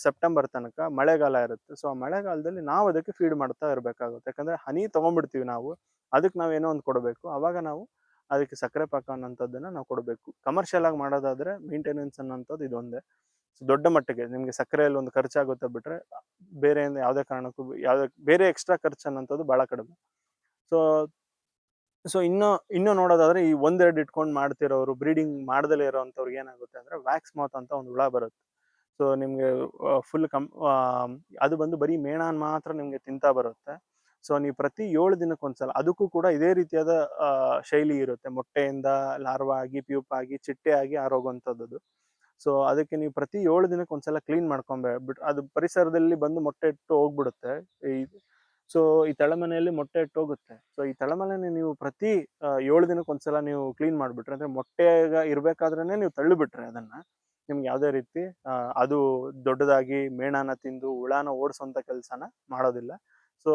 ಸೆಪ್ಟೆಂಬರ್ ತನಕ ಮಳೆಗಾಲ ಇರುತ್ತೆ. ಸೊ ಆ ಮಳೆಗಾಲದಲ್ಲಿ ನಾವು ಅದಕ್ಕೆ ಫೀಡ್ ಮಾಡ್ತಾ ಇರಬೇಕಾಗುತ್ತೆ. ಯಾಕಂದ್ರೆ ಹನಿ ತಗೊಂಡ್ಬಿಡ್ತೀವಿ ನಾವು. ಅದಕ್ಕೆ ನಾವು ಏನೋ ಒಂದು ಕೊಡಬೇಕು. ಆವಾಗ ನಾವು ಅದಕ್ಕೆ ಸಕ್ಕರೆ ಪಾಕ ಅನ್ನೋಂಥದ್ದನ್ನ ನಾವು ಕೊಡಬೇಕು. ಕಮರ್ಷಿಯಲ್ ಆಗಿ ಮಾಡೋದಾದ್ರೆ ಮೇಂಟೆನೆನ್ಸ್ ಅನ್ನೋಂಥದ್ದು ಇದೊಂದೇ. ಸೊ ದೊಡ್ಡ ಮಟ್ಟಿಗೆ ನಿಮಗೆ ಸಕ್ಕರೆಯಲ್ಲಿ ಒಂದು ಖರ್ಚಾಗುತ್ತೆ ಬಿಟ್ರೆ ಬೇರೆ ಯಾವುದೇ ಕಾರಣಕ್ಕೂ ಯಾವುದೇ, ಬೇರೆ ಎಕ್ಸ್ಟ್ರಾ ಖರ್ಚು ಅನ್ನೋಂಥದ್ದು ಭಾಳ ಕಡಿಮೆ. ಸೊ ಸೊ ಇನ್ನು ಇನ್ನು ನೋಡೋದಾದ್ರೆ ಈ ಒಂದೆರಡು ಇಟ್ಕೊಂಡು ಮಾಡ್ತಿರೋರು ಬ್ರೀಡಿಂಗ್ ಮಾಡ್ದಲೇ ಇರೋವಂಥವ್ರಿಗೆ ಏನಾಗುತ್ತೆ ಅಂದ್ರೆ ವ್ಯಾಕ್ಸ್ ಮೌತ್ ಅಂತ ಒಂದು ಹುಳ ಬರುತ್ತೆ. ಸೊ ನಿಮಗೆ ಫುಲ್ ಕಮ್ ಅದು ಬಂದು ಬರೀ ಮೇಣ ಮಾತ್ರ ನಿಮಗೆ ತಿಂತಾ ಬರುತ್ತೆ. ಸೊ ನೀವು ಪ್ರತಿ ಏಳು ದಿನಕ್ಕೊಂದ್ಸಲ ಅದಕ್ಕೂ ಕೂಡ ಇದೇ ರೀತಿಯಾದ ಶೈಲಿ ಇರುತ್ತೆ. ಮೊಟ್ಟೆಯಿಂದ ಲಾರ್ವಾ ಆಗಿ, ಪ್ಯೂಪ್ ಆಗಿ, ಚಿಟ್ಟೆ ಆಗಿ ಆರೋಗುವಂಥದ್ದು ಸೊ ಅದಕ್ಕೆ ನೀವು ಪ್ರತಿ ಏಳು ದಿನಕ್ಕೆ ಒಂದ್ಸಲ ಕ್ಲೀನ್ ಮಾಡ್ಕೊಂಬೆ ಬಿಟ್ ಅದು ಪರಿಸರದಲ್ಲಿ ಬಂದು ಮೊಟ್ಟೆ ಇಟ್ಟು ಹೋಗ್ಬಿಡುತ್ತೆ. ಈ ಸೊ ಈ ತಳಮನೆಯಲ್ಲಿ ಮೊಟ್ಟೆ ಇಟ್ಟು ಹೋಗುತ್ತೆ. ಸೊ ಈ ತಳಮನೆ ನೀವು ಪ್ರತಿ ಏಳು ದಿನಕ್ಕೆ ಒಂದ್ಸಲ ನೀವು ಕ್ಲೀನ್ ಮಾಡಿಬಿಟ್ರೆ, ಅಂದರೆ ಮೊಟ್ಟೆಗ ಇರಬೇಕಾದ್ರೇ ನೀವು ತಳ್ಳಿಬಿಟ್ರೆ ಅದನ್ನ, ನಿಮ್ಗೆ ಯಾವುದೇ ರೀತಿ ಅದು ದೊಡ್ಡದಾಗಿ ಮೇಣನ ತಿಂದು, ಹುಳಾನ ಓಡಿಸೋಂಥ ಕೆಲಸನ ಮಾಡೋದಿಲ್ಲ. ಸೊ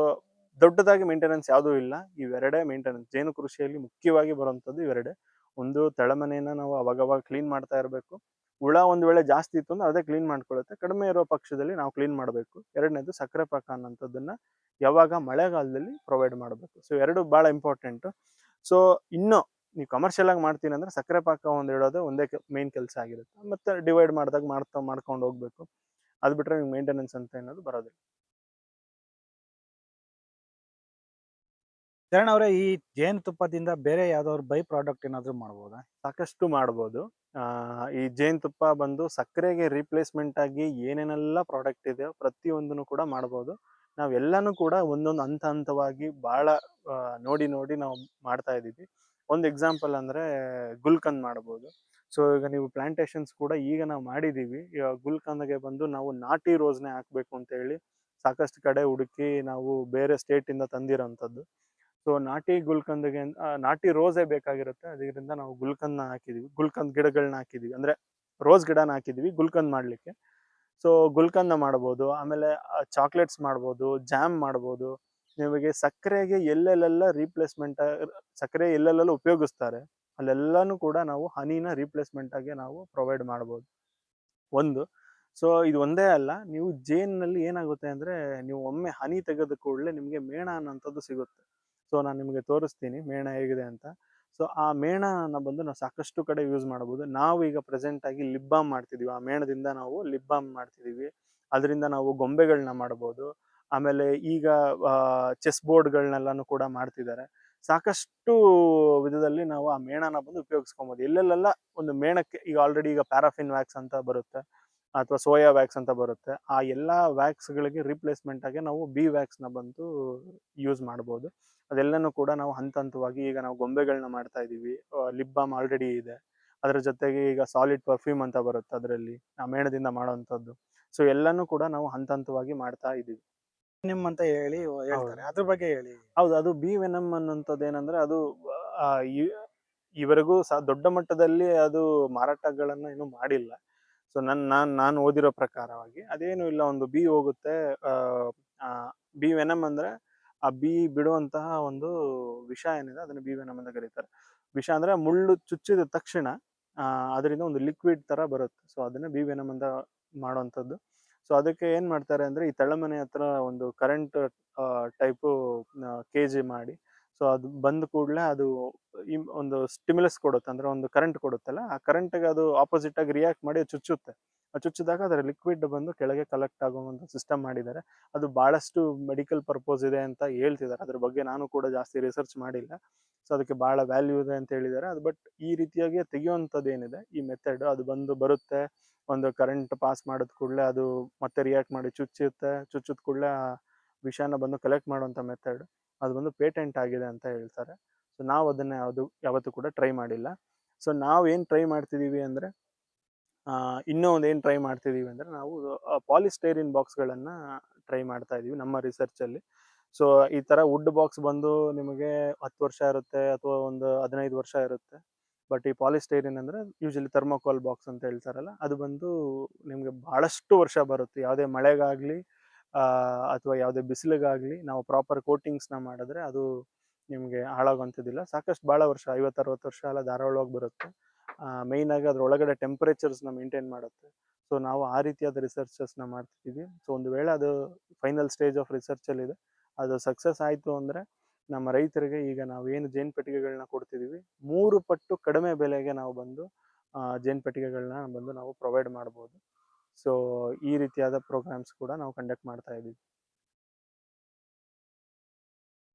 ದೊಡ್ಡದಾಗಿ ಮೇಂಟೆನೆನ್ಸ್ ಯಾವುದೂ ಇಲ್ಲ. ಇವೆರಡೇ ಮೇಂಟೆನೆನ್ಸ್ ಜೇನು ಕೃಷಿಯಲ್ಲಿ ಮುಖ್ಯವಾಗಿ ಬರುವಂಥದ್ದು ಇವೆರಡೇ. ಒಂದು ತಳಮನೆಯನ್ನು ನಾವು ಅವಾಗವಾಗ ಕ್ಲೀನ್ ಮಾಡ್ತಾ ಇರಬೇಕು. ಹುಳ ಒಂದು ವೇಳೆ ಜಾಸ್ತಿ ಇತ್ತು ಅಂದ್ರೆ ಅದೇ ಕ್ಲೀನ್ ಮಾಡ್ಕೊಳ್ಳುತ್ತೆ ಕಡಿಮೆ ಇರೋ ಪಕ್ಷದಲ್ಲಿ ನಾವು ಕ್ಲೀನ್ ಮಾಡಬೇಕು. ಎರಡನೇದು ಸಕ್ಕರೆ ಪಾಕ ಅನ್ನೋಂಥದ್ದನ್ನು ಯಾವಾಗ ಮಳೆಗಾಲದಲ್ಲಿ ಪ್ರೊವೈಡ್ ಮಾಡಬೇಕು. ಸೊ ಎರಡು ಭಾಳ ಇಂಪಾರ್ಟೆಂಟು ಸೊ ಇನ್ನು ನೀವು ಕಮರ್ಷಿಯಲ್ ಆಗಿ ಮಾಡ್ತೀನಿ ಅಂದ್ರೆ ಸಕ್ಕರೆ ಪಾಕ ಒಂದು ಇಡೋದು ಒಂದೇ ಮೇನ್ ಕೆಲಸ ಆಗಿರುತ್ತೆ. ಮತ್ತೆ ಡಿವೈಡ್ ಮಾಡಿದಾಗ ಮಾಡ್ತಾ ಮಾಡ್ಕೊಂಡು ಹೋಗ್ಬೇಕು. ಅದು ಬಿಟ್ಟರೆ ನಿಮ್ಗೆ ಮೇಂಟೆನೆನ್ಸ್ ಅಂತ ಏನೋದು ಬರೋದಿಲ್ಲ. ಚರಣ್ ಅವರೇ, ಈ ಜೇನುತುಪ್ಪದಿಂದ ಬೇರೆ ಯಾವ್ದಾದ್ರು ಬೈ ಪ್ರಾಡಕ್ಟ್ ಏನಾದ್ರು ಮಾಡ್ಬೋದಾ? ಸಾಕಷ್ಟು ಮಾಡ್ಬೋದು. ಈ ಜೇನುತುಪ್ಪ ಬಂದು ಸಕ್ಕರೆಗೆ ರೀಪ್ಲೇಸ್ಮೆಂಟ್ ಆಗಿ ಏನೇನೆಲ್ಲ ಪ್ರಾಡಕ್ಟ್ ಇದೆಯೋ ಪ್ರತಿಯೊಂದನ್ನು ಕೂಡ ಮಾಡ್ಬೋದು. ನಾವೆಲ್ಲನೂ ಕೂಡ ಒಂದೊಂದು ಹಂತ ಹಂತವಾಗಿ ಬಹಳ ನೋಡಿ ನೋಡಿ ನಾವು ಮಾಡ್ತಾ ಇದ್ದೀವಿ. ಒಂದು ಎಕ್ಸಾಂಪಲ್ ಅಂದ್ರೆ ಗುಲ್ಕಂದ್ ಮಾಡ್ಬೋದು. ಸೊ, ಈಗ ನೀವು ಪ್ಲಾಂಟೇಶನ್ಸ್ ಕೂಡ ಈಗ ನಾವು ಮಾಡಿದೀವಿ ಗುಲ್ಕಂದ್ಗೆ ಬಂದು ನಾವು ನಾಟಿ ರೋಸ್ನೇ ಹಾಕಬೇಕು ಅಂತ ಹೇಳಿ ಸಾಕಷ್ಟು ಕಡೆ ಹುಡುಕಿ ನಾವು ಬೇರೆ ಸ್ಟೇಟಿಂದ ತಂದಿರೋಂಥದ್ದು. ಸೊ ನಾಟಿ ಗುಲ್ಕಂದಗೆ ನಾಟಿ ರೋಸೇ ಬೇಕಾಗಿರುತ್ತೆ. ಅದರಿಂದ ನಾವು ಗುಲ್ಕಂದ್ನ ಹಾಕಿದೀವಿ. ಗುಲ್ಕಂದ್ ಗಿಡಗಳನ್ನ ಹಾಕಿದೀವಿ. ಅಂದ್ರೆ ರೋಸ್ ಗಿಡನ ಹಾಕಿದೀವಿ ಗುಲ್ಕಂದ್ ಮಾಡ್ಲಿಕ್ಕೆ. ಸೊ ಗುಲ್ಕಂದ ಮಾಡ್ಬೋದು. ಆಮೇಲೆ ಚಾಕ್ಲೇಟ್ಸ್ ಮಾಡ್ಬೋದು, ಜಾಮ್ ಮಾಡ್ಬೋದು. ನಿಮಗೆ ಸಕ್ಕರೆಗೆ ಎಲ್ಲೆಲ್ಲೆಲ್ಲ ರೀಪ್ಲೇಸ್ಮೆಂಟ್ ಸಕ್ಕರೆ ಎಲ್ಲೆಲ್ಲೆಲ್ಲ ಉಪಯೋಗಿಸ್ತಾರೆ. ಅಲ್ಲೆಲ್ಲಾನು ಕೂಡ ನಾವು ಹನಿನ ರೀಪ್ಲೇಸ್ಮೆಂಟ್ ಆಗಿ ನಾವು ಪ್ರೊವೈಡ್ ಮಾಡ್ಬೋದು. ಒಂದು. ಸೊ ಇದು ಒಂದೇ ಅಲ್ಲ. ನೀವು ಜೇನ್ನಲ್ಲಿ ಏನಾಗುತ್ತೆ ಅಂದ್ರೆ, ನೀವು ಒಮ್ಮೆ ಹನಿ ತೆಗೆದ ಕೂಡಲೇ ನಿಮಗೆ ಮೇಣ ಅನ್ನೋಂಥದ್ದು ಸಿಗುತ್ತೆ. ಸೊ, ನಾನು ನಿಮಗೆ ತೋರಿಸ್ತೀನಿ ಮೇಣ ಹೇಗಿದೆ ಅಂತ. ಸೊ, ಆ ಮೇಣನ ಬಂದು ನಾವು ಸಾಕಷ್ಟು ಕಡೆ ಯೂಸ್ ಮಾಡ್ಬೋದು. ನಾವು ಈಗ ಪ್ರೆಸೆಂಟ್ ಆಗಿ ಲಿಪ್ ಬಾಮ್ ಮಾಡ್ತಿದೀವಿ. ಆ ಮೇಣದಿಂದ ನಾವು ಲಿಪ್ ಬಾಮ್ ಮಾಡ್ತಿದೀವಿ. ಅದರಿಂದ ನಾವು ಗೊಂಬೆಗಳನ್ನ ಮಾಡ್ಬೋದು. ಆಮೇಲೆ ಈಗ ಚೆಸ್ ಬೋರ್ಡ್ಗಳನ್ನೆಲ್ಲನೂ ಕೂಡ ಮಾಡ್ತಿದ್ದಾರೆ. ಸಾಕಷ್ಟು ವಿಧದಲ್ಲಿ ನಾವು ಆ ಮೇಣನ ಬಂದು ಉಪಯೋಗಿಸ್ಕೊಬೋದು. ಎಲ್ಲೆಲ್ಲೆಲ್ಲ ಒಂದು ಮೇಣಕ್ಕೆ ಈಗ ಆಲ್ರೆಡಿ ಈಗ ಪ್ಯಾರಾಫಿನ್ ವ್ಯಾಕ್ಸ್ ಅಂತ ಬರುತ್ತೆ. ಅಥವಾ ಸೋಯಾ ವ್ಯಾಕ್ಸ್ ಅಂತ ಬರುತ್ತೆ. ಆ ಎಲ್ಲ ವ್ಯಾಕ್ಸ್ಗಳಿಗೆ ರಿಪ್ಲೇಸ್ಮೆಂಟ್ ಆಗಿ ನಾವು ಬಿ ವ್ಯಾಕ್ಸ್ನ ಬಂದು ಯೂಸ್ ಮಾಡ್ಬೋದು. ಅದೆಲ್ಲನೂ ಕೂಡ ನಾವು ಹಂತ ಹಂತವಾಗಿ ಈಗ ನಾವು ಗೊಂಬೆಗಳನ್ನ ಮಾಡ್ತಾ ಇದ್ದೀವಿ. ಲಿಪ್ ಬಾಮ್ ಆಲ್ರೆಡಿ ಇದೆ. ಅದರ ಜೊತೆಗೆ ಈಗ ಸಾಲಿಡ್ ಪರ್ಫ್ಯೂಮ್ ಅಂತ ಬರುತ್ತೆ ಅದರಲ್ಲಿ ಆ ಮೇಣದಿಂದ ಮಾಡುವಂತದ್ದು ಸೊ ಎಲ್ಲನೂ ಕೂಡ ನಾವು ಹಂತ ಹಂತವಾಗಿ ಮಾಡ್ತಾ ಇದ್ದೀವಿ. ನಿಮ್ ಅಂತ ಹೇಳಿ ಹೇಳ್ತಾರೆ. ಅದ್ರ ಬಗ್ಗೆ ಹೇಳಿ. ಹೌದು ಅದು ಬಿ ವೆನಮ್ ಅನ್ನೋಂಥದ್ದು ಏನಂದ್ರೆ ಅದು ಇವರೆಗೂ ಸಹ ದೊಡ್ಡ ಮಟ್ಟದಲ್ಲಿ ಅದು ಮಾರಾಟಗಳನ್ನ ಇನ್ನೂ ಮಾಡಿಲ್ಲ. ಸೊ ನನ್ ನಾನ್ ನಾನು ಓದಿರೋ ಪ್ರಕಾರವಾಗಿ ಅದೇನು ಇಲ್ಲ. ಒಂದು ಬಿ ಹೋಗುತ್ತೆ ಬಿ ವೆನಮ್ ಅಂದ್ರೆ ಆ ಬಿ ಬಿಡುವಂತಹ ಒಂದು ವಿಷ ಏನಿದೆ ಅದನ್ನ ಬಿ ವೆನಮ್ ಅಂತ ಕರೀತಾರೆ. ವಿಷ ಅಂದ್ರೆ ಮುಳ್ಳು ಚುಚ್ಚಿದ ತಕ್ಷಣ ಆ, ಅದರಿಂದ ಒಂದು ಲಿಕ್ವಿಡ್ ತರ ಬರುತ್ತೆ. ಸೊ ಅದನ್ನ ಬಿ ವೆನಮ್ ಅಂತ ಮಾಡುವಂಥದ್ದು. ಸೊ ಅದಕ್ಕೆ ಏನ್ ಮಾಡ್ತಾರೆ ಅಂದ್ರೆ ಈ ತಳಮನೆ ಹತ್ರ ಒಂದು ಕರೆಂಟ್ ಟೈಪು ಕೆಜಿ ಮಾಡಿ ಸೊ ಅದು ಬಂದ ಕೂಡಲೇ ಅದು ಒಂದು ಸ್ಟಿಮ್ಯುಲಸ್ ಕೊಡುತ್ತೆ. ಅಂದ್ರೆ ಒಂದು ಕರೆಂಟ್ ಕೊಡುತ್ತಲ್ಲ, ಆ ಕರೆಂಟ್ಗೆ ಅದು ಆಪೋಸಿಟ್ ಆಗಿ ರಿಯಾಕ್ಟ್ ಮಾಡಿ ಚುಚ್ಚುತ್ತೆ. ಆ ಚುಚ್ಚಿದಾಗ ಅದರ ಲಿಕ್ವಿಡ್ ಬಂದು ಕೆಳಗೆ ಕಲೆಕ್ಟ್ ಆಗುವಂತ ಸಿಸ್ಟಮ್ ಮಾಡಿದ್ದಾರೆ. ಅದು ಬಹಳಷ್ಟು ಮೆಡಿಕಲ್ ಪರ್ಪೋಸ್ ಇದೆ ಅಂತ ಹೇಳ್ತಿದ್ದಾರೆ. ಅದ್ರ ಬಗ್ಗೆ ನಾನು ಕೂಡ ಜಾಸ್ತಿ ರಿಸರ್ಚ್ ಮಾಡಿಲ್ಲ. ಸೊ ಅದಕ್ಕೆ ಬಹಳ ವ್ಯಾಲ್ಯೂ ಇದೆ ಅಂತ ಹೇಳಿದ್ದಾರೆ. ಅದು ಬಟ್ ಈ ರೀತಿಯಾಗಿ ತೆಗೆಯುವಂಥದ್ದು ಏನಿದೆ? ಈ ಮೆಥಡ್ ಅದು ಬಂದು ಬರುತ್ತೆ. ಒಂದು ಕರೆಂಟ್ ಪಾಸ್ ಮಾಡಿದ ಕೂಡಲೇ ಅದು ಮತ್ತೆ ರಿಯಾಕ್ಟ್ ಮಾಡಿ ಚುಚ್ಚುತ್ತೆ. ಚುಚ್ಚಿದ ಕೂಡಲೇ ಆ ವಿಷಯನ ಬಂದು ಕಲೆಕ್ಟ್ ಮಾಡುವಂಥ ಮೆಥಡ್ ಅದು ಬಂದು ಪೇಟೆಂಟ್ ಆಗಿದೆ ಅಂತ ಹೇಳ್ತಾರೆ. ಸೊ, ನಾವು ಅದನ್ನ ಯಾವುದು ಯಾವತ್ತೂ ಕೂಡ ಟ್ರೈ ಮಾಡಿಲ್ಲ. ಸೊ, ನಾವು ಏನು ಟ್ರೈ ಮಾಡ್ತಿದ್ದೀವಿ ಅಂದರೆ ಇನ್ನೂ ಒಂದು ಏನು ಟ್ರೈ ಮಾಡ್ತಿದ್ದೀವಿ ಅಂದರೆ, ನಾವು ಪಾಲಿಸ್ಟೈರಿನ್ ಬಾಕ್ಸ್ಗಳನ್ನು ಟ್ರೈ ಮಾಡ್ತಾ ಇದ್ದೀವಿ ನಮ್ಮ ರಿಸರ್ಚಲ್ಲಿ. ಸೊ, ಈ ಥರ ವುಡ್ ಬಾಕ್ಸ್ ಬಂದು ನಿಮಗೆ ಹತ್ತು ವರ್ಷ ಇರುತ್ತೆ ಅಥವಾ ಒಂದು ಹದಿನೈದು ವರ್ಷ ಇರುತ್ತೆ. ಬಟ್ ಈ ಪಾಲಿಸ್ಟೈರಿನ್ ಅಂದರೆ ಯೂಶಲಿ ಥರ್ಮೋಕಾಲ್ ಬಾಕ್ಸ್ ಅಂತ ಹೇಳ್ತಾರಲ್ಲ, ಅದು ಬಂದು ನಿಮಗೆ ಭಾಳಷ್ಟು ವರ್ಷ ಬರುತ್ತೆ. ಯಾವುದೇ ಮಳೆಗಾಗಲಿ ಅಥವಾ ಯಾವುದೇ ಬಿಸಿಲಿಗಾಗಲಿ ನಾವು ಪ್ರಾಪರ್ ಕೋಟಿಂಗ್ಸ್ನ ಮಾಡಿದ್ರೆ ಅದು ನಿಮಗೆ ಹಾಳಾಗುವಂಥದ್ದಿಲ್ಲ ಸಾಕಷ್ಟು ಭಾಳ ವರ್ಷ ಐವತ್ತು ಅರವತ್ತು ವರ್ಷ ಎಲ್ಲ ಧಾರಾಳವಾಗಿ ಬರುತ್ತೆ. ಮೇಯ್ನಾಗಿ ಅದ್ರ ಒಳಗಡೆ ಟೆಂಪರೇಚರ್ಸ್ನ ಮೇಂಟೈನ್ ಮಾಡುತ್ತೆ. ಸೊ ನಾವು ಆ ರೀತಿಯಾದ ರಿಸರ್ಚಸ್ನ ಮಾಡ್ತಿದ್ದೀವಿ. ಸೊ ಒಂದು ವೇಳೆ ಅದು ಫೈನಲ್ ಸ್ಟೇಜ್ ಆಫ್ ರಿಸರ್ಚಲ್ಲಿದೆ ಅದು ಸಕ್ಸಸ್ ಆಯಿತು ಅಂದರೆ ನಮ್ಮ ರೈತರಿಗೆ ಈಗ ನಾವು ಏನು ಜೇನ್ ಪೆಟ್ಟಿಗೆಗಳನ್ನ ಕೊಡ್ತಿದ್ದೀವಿ, ಮೂರು ಪಟ್ಟು ಕಡಿಮೆ ಬೆಲೆಗೆ ನಾವು ಬಂದು ಜೇನು ಪೆಟ್ಟಿಗೆಗಳನ್ನ ಬಂದು ನಾವು ಪ್ರೊವೈಡ್ ಮಾಡ್ಬೋದು. ಸೊ ಈ ರೀತಿಯಾದ ಪ್ರೋಗ್ರಾಮ್ಸ್ ಕೂಡ ನಾವು ಕಂಡಕ್ಟ್ ಮಾಡ್ತಾ ಇದ್ದೀವಿ.